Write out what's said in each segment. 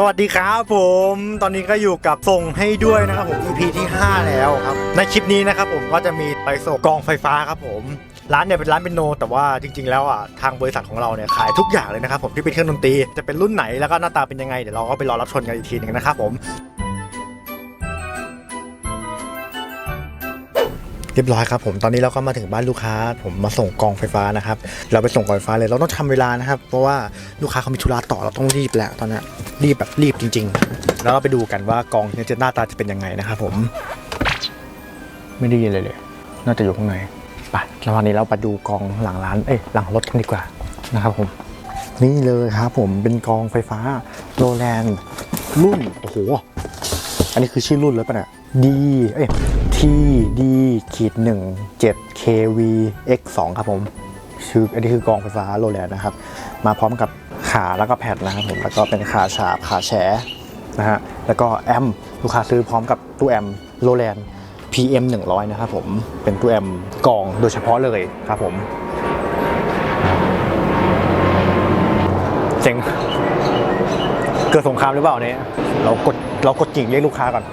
สวัสดีครับผมตอนนี้ก็อยู่กับส่งให้ด้วยนะครับผม EP ที่ 5 แล้วครับ ในคลิปนี้นะครับผมก็จะมีไปส่งกองไฟฟ้าครับผม ร้านเนี่ยเป็นร้านเป็นโน แต่ว่าจริง ๆ แล้วอะทางบริษัทของเราเนี่ยขายทุกอย่างเลยนะครับผมที่เป็นเครื่องดนตรีจะเป็นรุ่นไหนแล้วก็หน้าตาเป็นยังไงเดี๋ยวเราก็ไปรอรับชมกันอีกทีหนึงนะครับผม รียบร้อยครับผมตอนนี้เราก็มาถึงบ้านลูกค้า ผมมาส่งกองไฟฟ้านะครับ เราไปส่งกองไฟฟ้าเลยเราต้องทำเวลานะครับ เพราะว่าลูกค้าเขามีธุระต่อเราต้องรีบแหละตอนนี้รีบแบบรีบจริง ๆ แล้วเราไปดูกันว่ากองเนี่ยจะหน้าตาจะเป็นยังไงนะครับผมไม่ได้ยินเลยเลย น่าจะอยู่ข้างในไปแล้ววันนี้เราไปดูกองหลังร้านเอ้ยหลังรถกันดีกว่านะครับผม นี่เลยครับผมเป็นกองไฟฟ้าโรแลนด์รุ่นโอ้โหอันนี้คือชื่อรุ่นเลยป่ะเนี่ย D เอ้ย T D ขีดหนึ่งเจ็ด KV X 2 ครับผมชื่ออันนี้คือกองไฟฟ้าโรแลนด์นะครับ มาพร้อมกับขาแล้วก็แพดนะครับผมแล้วก็เป็นขาฉาบขาแฉนะฮะแล้วก็แอมลูกค้าซื้อพร้อมกับตู้แอมโรแลนด์ PM 100 นะครับผมเป็นตู้แอมกองโดยเฉพาะเลยครับผมเจ๋งเกิดสงครามหรือเปล่าเนี่ยเรากดเรากดกิ่งเรียกลูกค้าก่อน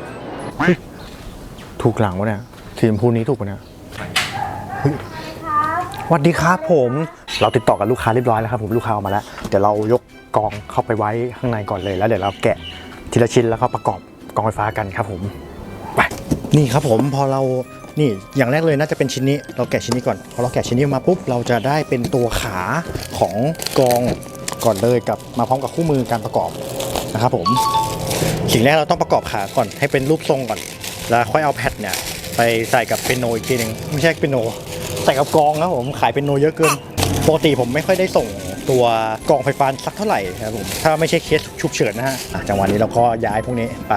ถูกหลังวะเนี่ยทีมพูนี้ถูกปะเนี่ยเฮ้ยสวัสดีครับผม เราติดต่อกับลูกค้าเรียบร้อยแล้วครับผมลูกค้าออกมาแล้ว เดี๋ยวเรายกกองเข้าไปไว้ข้างในก่อนเลยแล้วเดี๋ยวเราแกะทีละชิ้นแล้วก็ประกอบกองไฟฟ้ากันครับผมไปนี่ครับผมพอเรานี่อย่างแรกเลยน่าจะเป็นชิ้นนี้ เราแกะชิ้นนี้ก่อนพอเราแกะชิ้นนี้มาปุ๊บเราจะได้เป็นตัวขาของกองก่อนเลยกับมาพร้อมกับคู่มือการประกอบนะครับผมสิ่งแรกเราต้องประกอบขาก่อนให้เป็นรูปทรงก่อน แล้วค่อยเอาแพดเนี่ยไปใส่กับเปียโนอีกทีหนึ่งไม่ใช่เปียโนใส่กับกองครับผมขายเปียโนเยอะเกินปกติผมไม่ค่อยได้ส่งตัวกองไฟฟ้าสักเท่าไหร่ครับผมถ้าไม่ใช่เคสฉุกเฉินนะฮะอะจังหวะนี้เราก็ย้ายพวกนี้ไป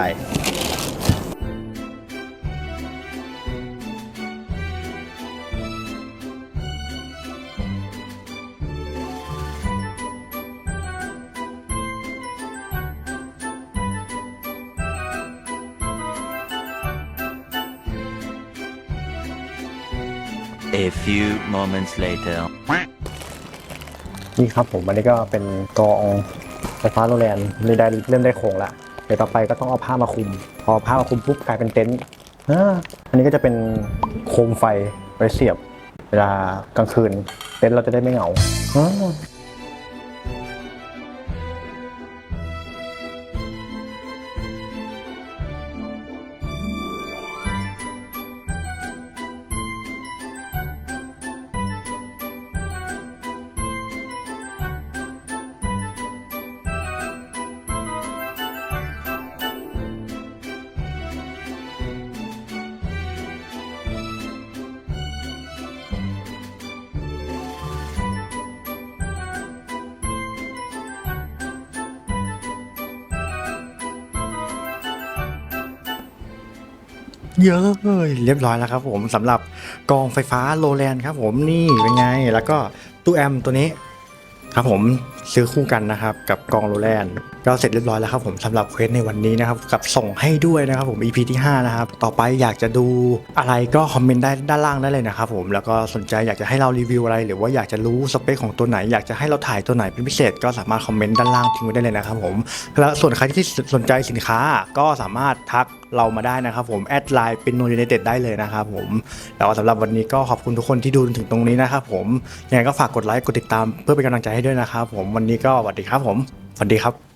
A few moments later. นี่ครับผมอันนี้ก็เป็นกองไฟฟ้าโรงแรมเริ่มได้เริ่มได้โครงละเดี๋ยวต่อไปก็ต้องเอาผ้ามาคลุม พอผ้ามาคลุมปุ๊บกลายเป็นเต็นท์อ่าอันนี้ก็จะเป็นโคมไฟไว้เสียบ เวลากลางคืน เต็นท์เราจะได้ไม่เหงาอ่า เยอะเลยเรียบร้อยแล้วครับผมสำหรับกองไฟฟ้าโรแลนด์ครับผมนี่เป็นไง แล้วก็ตู้แอมตัวนี้ครับผม ซื้อคู่กันนะครับกับกองโรแลนด์ก็เสร็จเรียบร้อยแล้วครับผมสำหรับเควสในวันนี้นะครับกับส่งให้ด้วยนะครับผม EP ที่5นะครับต่อไปอยากจะดูอะไรก็คอมเมนต์ได้ด้านล่างได้เลยนะครับผมแล้วก็สนใจอยากจะให้เรารีวิวอะไร หรือว่าอยากจะรู้สเปคของตัวไหน อยากจะให้เราถ่ายตัวไหนเป็นพิเศษ ก็สามารถคอมเมนต์ด้านล่างทิ้งไว้ได้เลยนะครับผมแล้วส่วนใครที่สนใจสินค้าก็สามารถทักเรามาได้นะครับผมแอดไลน์เป็นโนยูไนเต็ดได้เลยนะครับผมแล้วสำหรับวันนี้ก็ขอบคุณทุกคนที่ดูจนถึงตรงนี้นะครับผมยังไงก็ฝากกดไลค์กดติดตามเพื่อเป็นกำลังใจให้ด้วยนะครับผมวันนี้ก็สวัสดีครับผมสวัสดีครับ